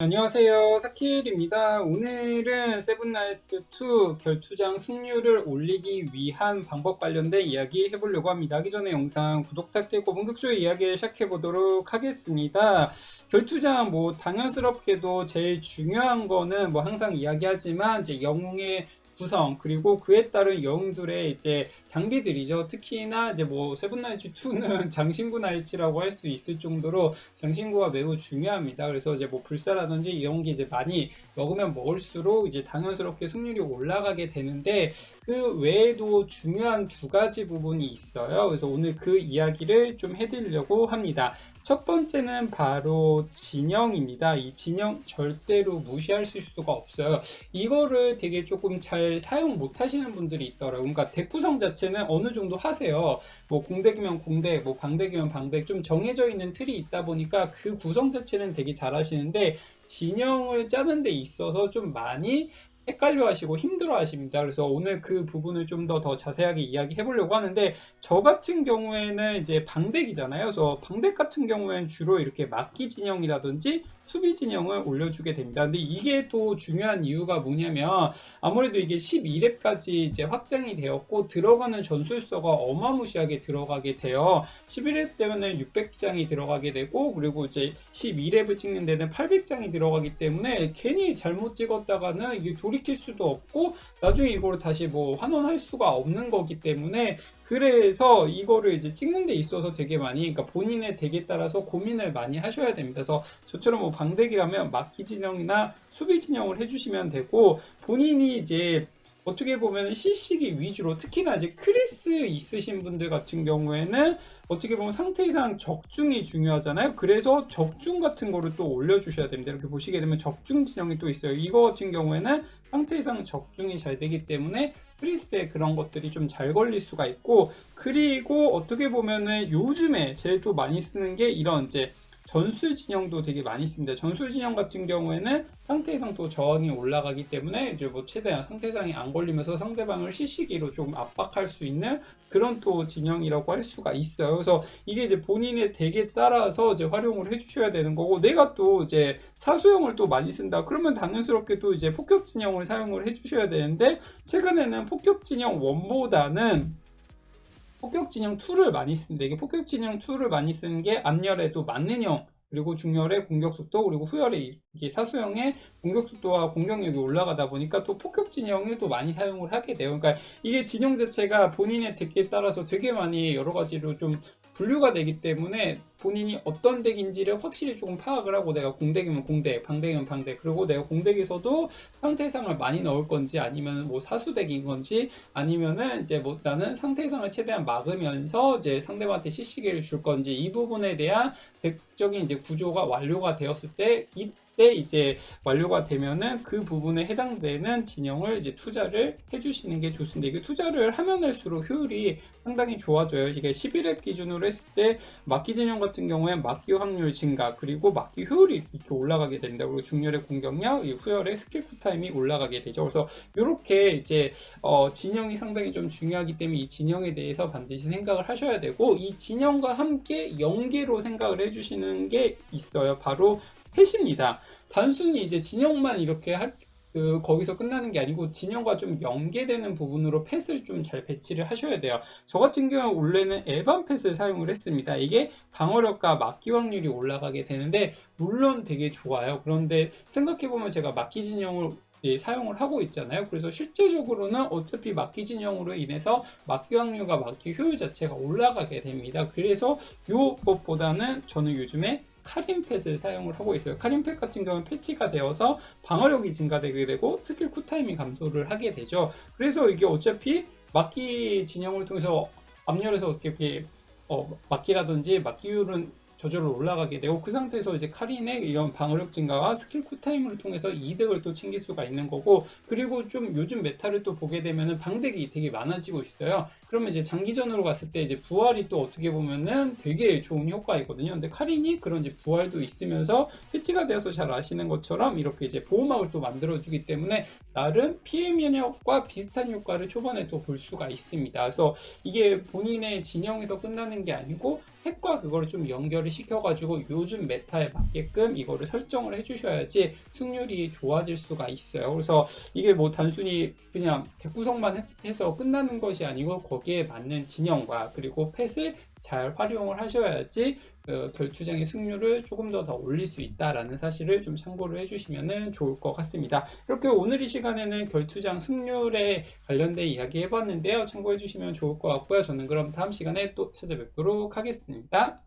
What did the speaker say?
안녕하세요. 사키엘입니다. 오늘은 세븐나이츠2 결투장 승률을 올리기 위한 방법 관련된 이야기 해보려고 합니다. 하기 전에 영상 구독 부탁드리고 본격적으로 이야기를 시작해보도록 하겠습니다. 결투장 뭐 당연스럽게도 제일 중요한 거는 뭐 항상 이야기하지만 이제 영웅의 구성 그리고 그에 따른 영웅들의 이제 장비들이죠. 특히나 이제 뭐 세븐나이츠 2는 장신구 나이츠라고 할 수 있을 정도로 장신구가 매우 중요합니다. 그래서 이제 뭐 불사라든지 이런 게 이제 많이 먹으면 먹을수록 이제 당연스럽게 승률이 올라가게 되는데 그 외에도 중요한 두 가지 부분이 있어요. 그래서 오늘 그 이야기를 좀 해드리려고 합니다. 첫 번째는 바로 진영입니다. 이 진영 절대로 무시할 수가 없어요. 이거를 되게 조금 잘 사용 못 하시는 분들이 있더라고요. 그러니까 덱 구성 자체는 어느 정도 하세요. 뭐 공덱이면 공덱, 뭐 방덱이면 방덱 좀 정해져 있는 틀이 있다 보니까 그 구성 자체는 되게 잘 하시는데 진영을 짜는 데 있어서 좀 많이 헷갈려 하시고 힘들어 하십니다. 그래서 오늘 그 부분을 좀 더 더 자세하게 이야기해 보려고 하는데 저 같은 경우에는 이제 방덱이잖아요. 그래서 방덱 같은 경우에는 주로 이렇게 막기 진영이라든지 수비 진영을 올려주게 됩니다. 근데 이게 또 중요한 이유가 뭐냐면 아무래도 이게 12렙까지 이제 확장이 되었고 들어가는 전술서가 어마무시하게 들어가게 돼요. 11렙 때문에 600장이 들어가게 되고 그리고 이제 12렙을 찍는 데는 800장이 들어가기 때문에 괜히 잘못 찍었다가는 이게 돌이킬 수도 없고 나중에 이걸 다시 뭐 환원할 수가 없는 거기 때문에 그래서 이거를 이제 찍는 데 있어서 되게 많이 그러니까 본인의 덱에 따라서 고민을 많이 하셔야 됩니다. 그래서 저처럼 뭐 방덱이라면 막기 진영이나 수비 진영을 해주시면 되고 본인이 이제 어떻게 보면 CC기 위주로 특히나 이제 크리스 있으신 분들 같은 경우에는 어떻게 보면 상태 이상 적중이 중요하잖아요. 그래서 적중 같은 거를 또 올려주셔야 됩니다. 이렇게 보시게 되면 적중 진영이 또 있어요. 이거 같은 경우에는 상태 이상 적중이 잘 되기 때문에 크리스에 그런 것들이 좀 잘 걸릴 수가 있고 그리고 어떻게 보면은 요즘에 제일 또 많이 쓰는 게 이런 이제 전술 진영도 되게 많이 씁니다. 전술 진영 같은 경우에는 상태 이상 또 저항이 올라가기 때문에 이제 뭐 최대한 상태 이상이 안 걸리면서 상대방을 CC기로 좀 압박할 수 있는 그런 또 진영이라고 할 수가 있어요. 그래서 이게 이제 본인의 덱에 따라서 이제 활용을 해주셔야 되는 거고 내가 또 이제 사수형을 또 많이 쓴다. 그러면 당연스럽게 또 이제 폭격 진영을 사용을 해주셔야 되는데 최근에는 폭격 진영 1보다는 폭격 진영 2를 많이 쓰는데 이게 폭격 진영 2를 많이 쓰는 게 앞열에도 맞는 형 그리고 중열의 공격 속도 그리고 후열의 이게 사수형의 공격 속도와 공격력이 올라가다 보니까 또 폭격 진영을 또 많이 사용을 하게 돼요. 그러니까 이게 진영 자체가 본인의 덱에 따라서 되게 많이 여러 가지로 좀 분류가 되기 때문에 본인이 어떤 덱인지를 확실히 조금 파악을 하고 내가 공덱이면 공덱, 방덱이면 방덱, 그리고 내가 공덱에서도 상태상을 많이 넣을 건지 아니면 뭐 사수덱인 건지 아니면은 이제 뭐 나는 상태상을 최대한 막으면서 이제 상대방한테 CC기를 줄 건지 이 부분에 대한 덱적인 이제 구조가 완료가 되었을 때 이 때 이제 완료가 되면은 그 부분에 해당되는 진영을 이제 투자를 해주시는 게 좋습니다. 이게 투자를 하면 할수록 효율이 상당히 좋아져요. 이게 11회 기준으로 했을 때 막기 진영 같은 경우에 막기 확률 증가 그리고 막기 효율이 이렇게 올라가게 됩니다. 그리고 중열의 공격력, 후열의 스킬 쿨타임이 올라가게 되죠. 그래서 이렇게 이제 어, 진영이 상당히 좀 중요하기 때문에 이 진영에 대해서 반드시 생각을 하셔야 되고 이 진영과 함께 연계로 생각을 해주시는 게 있어요. 바로 펫입니다. 단순히 이제 진영만 이렇게 할, 그 거기서 끝나는 게 아니고 진영과 좀 연계되는 부분으로 펫을 좀 잘 배치를 하셔야 돼요. 저 같은 경우 원래는 에반 펫을 사용을 했습니다. 이게 방어력과 막기 확률이 올라가게 되는데 물론 되게 좋아요. 그런데 생각해 보면 제가 막기 진영을 예, 사용을 하고 있잖아요. 그래서 실제적으로는 어차피 막기 진영으로 인해서 막기 확률과 막기 효율 자체가 올라가게 됩니다. 그래서 요 것보다는 저는 요즘에 카림펫을 사용을 하고 있어요. 카림펫 같은 경우는 패치가 되어서 방어력이 증가되게 되고 스킬 쿨타임이 감소를 하게 되죠. 그래서 이게 어차피 막기 진영을 통해서 앞열에서 어떻게 어, 막기라든지 막기율은 저절로 올라가게 되고 그 상태에서 이제 카린의 이런 방어력 증가와 스킬 쿨타임을 통해서 이득을 또 챙길 수가 있는 거고 그리고 좀 요즘 메타를 또 보게 되면은 방덱이 되게 많아지고 있어요. 그러면 이제 장기전으로 갔을 때 이제 부활이 또 어떻게 보면은 되게 좋은 효과이거든요. 근데 카린이 그런 이제 부활도 있으면서 패치가 되어서 잘 아시는 것처럼 이렇게 이제 보호막을 또 만들어주기 때문에 나름 피해 면역과 비슷한 효과를 초반에 또 볼 수가 있습니다. 그래서 이게 본인의 진영에서 끝나는 게 아니고 핵과 그거를 좀 연결을 시켜가지고 요즘 메타에 맞게끔 이거를 설정을 해주셔야지 승률이 좋아질 수가 있어요. 그래서 이게 뭐 단순히 그냥 대구성만 해- 해서 끝나는 것이 아니고 거기에 맞는 진영과 그리고 펫을 잘 활용을 하셔야지 어, 결투장의 승률을 조금 더 더 올릴 수 있다라는 사실을 좀 참고를 해주시면 좋을 것 같습니다. 이렇게 오늘 이 시간에는 결투장 승률에 관련된 이야기 해봤는데요. 참고해주시면 좋을 것 같고요. 저는 그럼 다음 시간에 또 찾아뵙도록 하겠습니다.